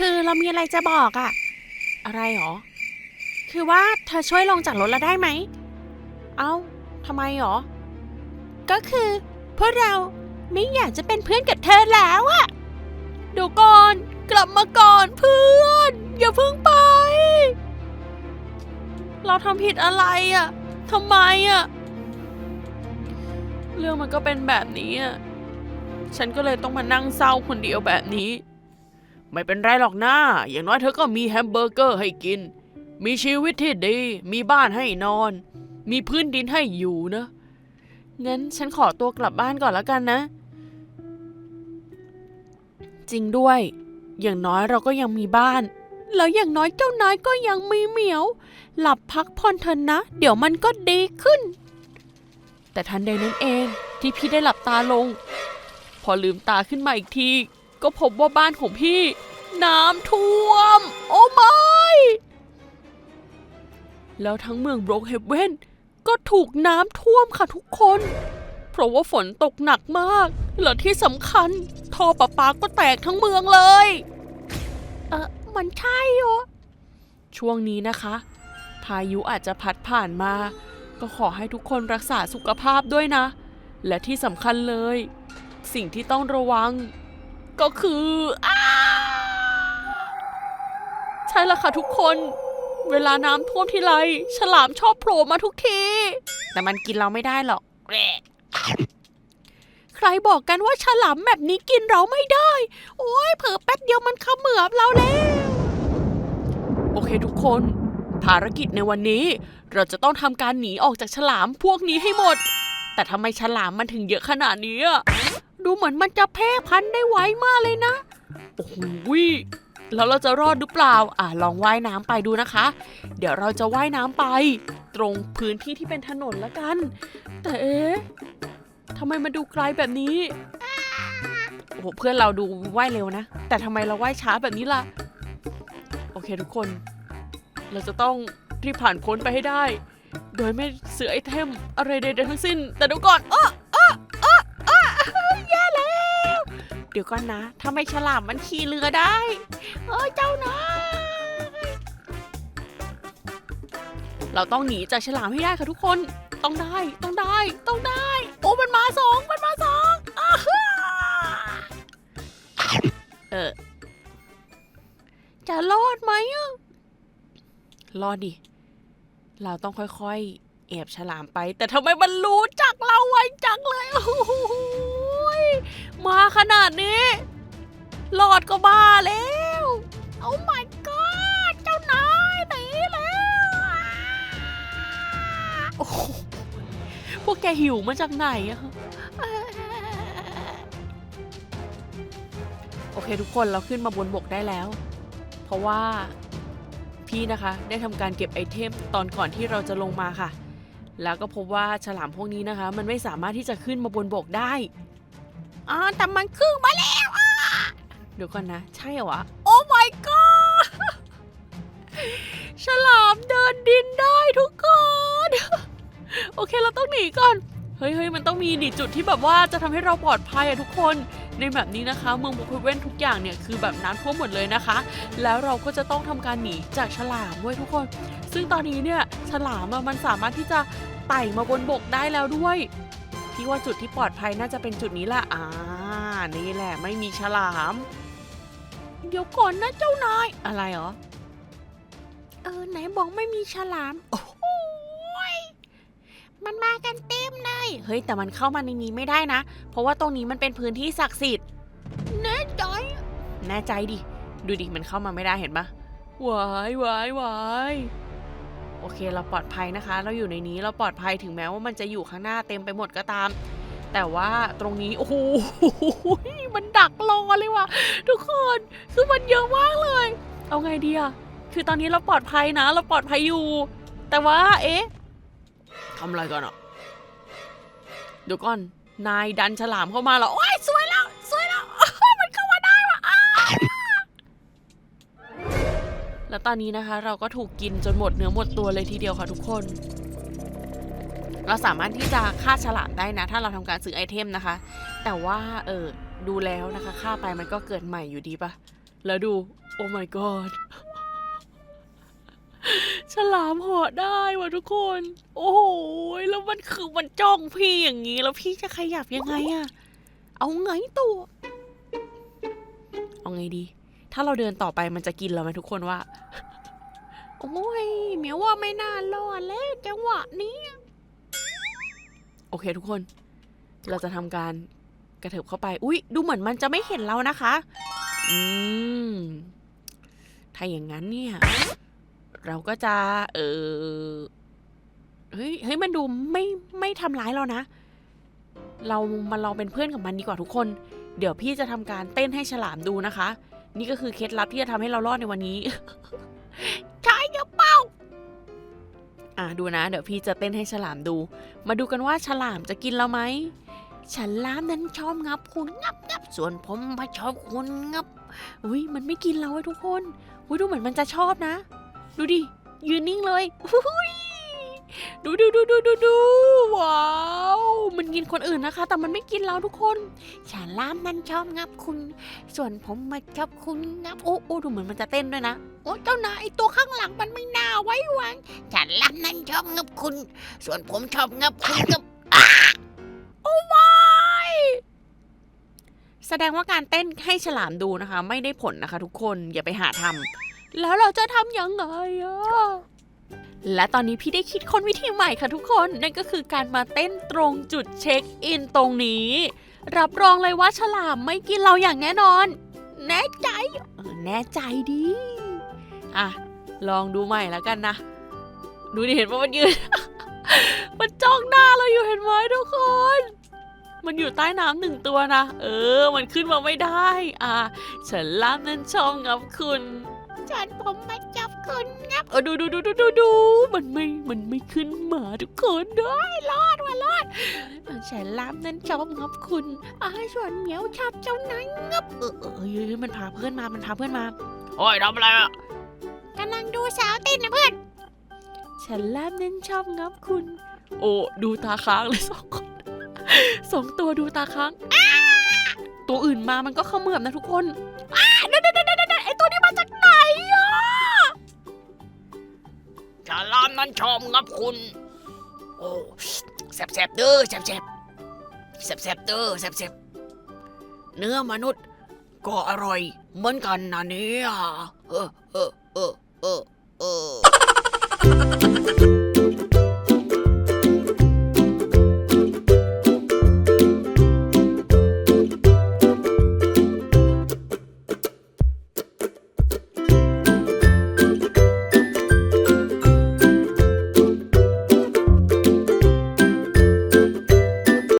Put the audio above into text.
คือเรามีอะไรจะบอกอะอะไรหรอ คือว่าเธอช่วยลงจากรถเราได้ไหม เอ้าทำไมหรอ ก็คือพวกเราไม่อยากจะเป็นเพื่อนกับเธอแล้วอะดี๋ยวก่อน กลับมาก่อนเพื่อน อย่าเพิ่งไป เราทำผิดอะไรอะทำไมอะเรื่องมันก็เป็นแบบนี้อะฉันก็เลยต้องมานั่งเศร้าคนเดียวแบบนี้ ไม่เป็นไรหรอกนะอย่างน้อยเธอก็มีแฮมเบอร์เกอร์ให้กิน มีชีวิตที่ดี มีบ้านให้นอน มีพื้นดินให้อยู่นะงั้นฉันขอตัวกลับบ้านก่อนแล้วกันนะ จริงด้วย อย่างน้อยเราก็ยังมีบ้าน แล้วอย่างน้อยเจ้านายก็ยังมีเหมียว หลับพักผ่อนเถอะนะ เดี๋ยวมันก็ดีขึ้น แต่ทันใดนั้นเองที่พี่ได้หลับตาลง พอลืมตาขึ้นมาอีกที ก็พบว่าบ้านของพี่ น้ำท่วม โอ้ไม่ แล้วทั้งเมืองโบรกเฮเวนก็ถูกน้ำท่วมค่ะทุกคน เพราะว่าฝนตกหนักมาก และที่สำคัญท่อประปาก็แตกทั้งเมืองเลย เออมันใช่เหรอ ช่วงนี้นะคะ พายุอาจจะพัดผ่านมา ก็ขอให้ทุกคนรักษาสุขภาพด้วยนะ และที่สำคัญเลย สิ่งที่ต้องระวัง ก็คืออ้า ใช่ละค่ะทุกคน เวลาน้ำท่วมทีไร ฉลามชอบโผล่มาทุกที แต่มันกินเราไม่ได้หรอก ใครบอกกันว่าฉลามแบบนี้กินเราไม่ได้ โอ้ยเผลอแป๊บเดียวมันเขมือบเราแล้ว โอเคทุกคน ภารกิจในวันนี้ เราจะต้องทำการหนีออกจากฉลามพวกนี้ให้หมด แต่ทำไมฉลามมันถึงเยอะขนาดนี้อะดูเหมือนมันจะแพร่พันธุ์ได้ไวมากเลยนะ โอ้โหย แล้วเราจะรอดหรือเปล่า อะลองว่ายน้ำไปดูนะคะ เดี๋ยวเราจะว่ายน้ำไป ตรงพื้นที่ที่เป็นถนนละกัน แต่เอ๊ะทำไมมาดูไกลแบบนี้ โอ้โหเพื่อนเราดูว่ายเร็วนะ แต่ทำไมเราว่ายช้าแบบนี้ล่ะ โอเคทุกคน เราจะต้องรีบผ่านพ้นไปให้ได้ โดยไม่เสือไอเทมอะไรใดๆทั้งสิ้น แต่เดี๋ยวก่อนเออเออเอ เดี๋ยวก่อนนะทำไมฉลามมันขี่เรือได้ เออเจ้านายเราต้องหนีจากฉลามให้ได้ค่ะทุกคน ต้องได้ ต้องได้ ต้องได้ โอ้มันมาสองมันมาสองอ้าฮ่าเออ จะรอดไหมอะรอดดิ เราต้องค่อยๆแอบฉลามไป แต่ทำไมมันรู้จักเราไวจังเลยโอ้โหย มาขนาดนี้รอดก็บ้าแล้ว โอ้ my god เจ้านายหนีแล้วโอ้โหพวกแกหิวมาจากไหนอะโอเคทุกคนเราขึ้นมาบนบกได้แล้ว เพราะว่าพี่นะคะ ได้ทำการเก็บไอเทมตอนก่อนที่เราจะลงมาค่ะ แล้วก็พบว่าฉลามพวกนี้นะคะ มันไม่สามารถที่จะขึ้นมาบนบกได้ อ่าแต่มันขึ้นมาแล้วอะเดี๋ยวก่อนนะ ใช่เหรอวะโอ้ my god ฉลามเดินดินได้ทุกคน โอเคเราต้องหนีก่อน เฮ้ยเฮ้ยมันต้องมีดิจุดที่แบบว่าจะทำให้เราปลอดภัยอะทุกคน ในแบบนี้นะคะ เมืองบุคเวนทุกอย่างเนี่ยคือแบบน้ำท่วมหมดเลยนะคะ แล้วเราก็จะต้องทำการหนีจากฉลามด้วยทุกคน ซึ่งตอนนี้เนี่ยฉลามมันสามารถที่จะไต่มาบนบกได้แล้วด้วย พี่ว่าจุดที่ปลอดภัยน่าจะเป็นจุดนี้แหละอ่า นี่แหละไม่มีฉลาม เดี๋ยวก่อนนะเจ้านาย อะไรเหรอ เออ ไหนบอกไม่มีฉลาม โอ้โหยมันมากันเต็มเลย เฮ้ย แต่มันเข้ามาในนี้ไม่ได้นะ เพราะว่าตรงนี้มันเป็นพื้นที่ศักดิ์สิทธิ์ แน่ใจ แน่ใจดิ ดูดิ มันเข้ามาไม่ได้เห็นปะวายวายวาย โอเคเราปลอดภัยนะคะ เราอยู่ในนี้เราปลอดภัยถึงแม้ว่ามันจะอยู่ข้างหน้าเต็มไปหมดก็ตาม แต่ว่าตรงนี้โอ้โหมันดักรอเลยว่ะทุกคนคือมันเยอะมากเลย เอาไงดีอะคือตอนนี้เราปลอดภัยนะ เราปลอดภัยอยู่ แต่ว่า เอ๊ะทำอะไรกันอะเดี๋ยวก่อนนายดันฉลามเข้ามาแล้ว แล้วตอนนี้นะคะ เราก็ถูกกินจนหมดเนื้อหมดตัวเลยทีเดียวค่ะทุกคน เราสามารถที่จะฆ่าฉลามได้นะ ถ้าเราทำการซื้อไอเทมนะคะ แต่ว่าเออดูแล้วนะคะฆ่าไปมันก็เกิดใหม่อยู่ดีปะแล้วดู โอ้ my god ฉลามเหาะได้ว่ะทุกคน โอ้โหแล้วมันคือมันจ้องพี่อย่างนี้ แล้วพี่จะขยับยังไงอะเอาไงตัว เอาไงดี ถ้าเราเดินต่อไปมันจะกินเราไหมทุกคนว่า โอ้ยเหมียวว่าไม่น่ารอดแล้วจังหวะนี้ โอเคทุกคน เราจะทำการกระเถิบเข้าไป อุ๊ยดูเหมือนมันจะไม่เห็นเรานะคะ อืม ถ้าอย่างนั้นเนี่ย เราก็จะ เออเฮ้ยเฮ้ยมันดูไม่ไม่ทำร้ายเรานะ เรามาลองเป็นเพื่อนกับมันดีกว่าทุกคน เดี๋ยวพี่จะทำการเต้นให้ฉลามดูนะคะ นี่ก็คือเคล็ดลับที่จะทำให้เรารอดในวันนี้ ใช่หรือเปล่าอะดูนะ เดี๋ยวพี่จะเต้นให้ฉลามดู มาดูกันว่าฉลามจะกินเราไหมฉลามนั้นชอบงับคุณงับงับส่วนผมไม่ชอบคุณงับอุ้ยมันไม่กินเราไอ้ทุกคนอุ้ยดูเหมือนมันจะชอบนะ ดูดิยืนนิ่งเลยอุ้ยดูดูดูดูดูดู คนอื่นนะคะ แต่มันไม่กินเราทุกคนฉลามนั้นชอบงับคุณ ส่วนผมมาชอบคุณงับโอ้โอ้ดูเหมือนมันจะเต้นด้วยนะโอ้เจ้านายไอตัวข้างหลังมันไม่น่าไว้วางฉลามนั้นชอบงับคุณ ส่วนผมชอบงับคุณงับโอ้ไม่แสดงว่าการเต้นให้ฉลามดูนะคะ ไม่ได้ผลนะคะ ทุกคนอย่าไปหาทำแล้วเราจะทำยังไงอะ และตอนนี้พี่ได้คิดค้นวิธีใหม่ค่ะทุกคน นั่นก็คือการมาเต้นตรงจุดเช็คอินตรงนี้ รับรองเลยว่าฉลามไม่กินเราอย่างแน่นอน แน่ใจแน่ใจดี อะ ลองดูใหม่แล้วกันนะ ดูดิเห็นว่ามันยืน มันจ้องหน้าเราอยู่เห็นไหมทุกคน มันอยู่ใต้น้ำหนึ่งตัวนะ เออ มันขึ้นมาไม่ได้ อะฉันลามนั้นชอบงับคุณ ฉันผมมาจ บคุณงับเออดูดูดูดูดูดูมันไม่มันไม่ขึ้นมาทุกคนเด้ยรอดว่ะรอดเออฉันลามนั้นชอบงับคุณอ่าส่วนเหมียวชอบเจ้านายงับเออเออเออเออมันพาเพื่อนมามันพาเพื่อนมาโอ้ยทำอะไรอะกำลังดูสาวเต้นนะเพื่อนฉันแลบเน้นชอบงับคุณ โอ้ดูตาค้างเลยสองคนสองตัวดูตาค้างอ้าตัวอื่นมามันก็เขมือบนะทุกคน ร้านนั้นชอบงับคุณ โอ้แสบๆเด้อแสบๆแสบๆเด้อแสบๆเนื้อมนุษย์ก็อร่อยเหมือนกันนะเนี่ยเออเออเออเออเออ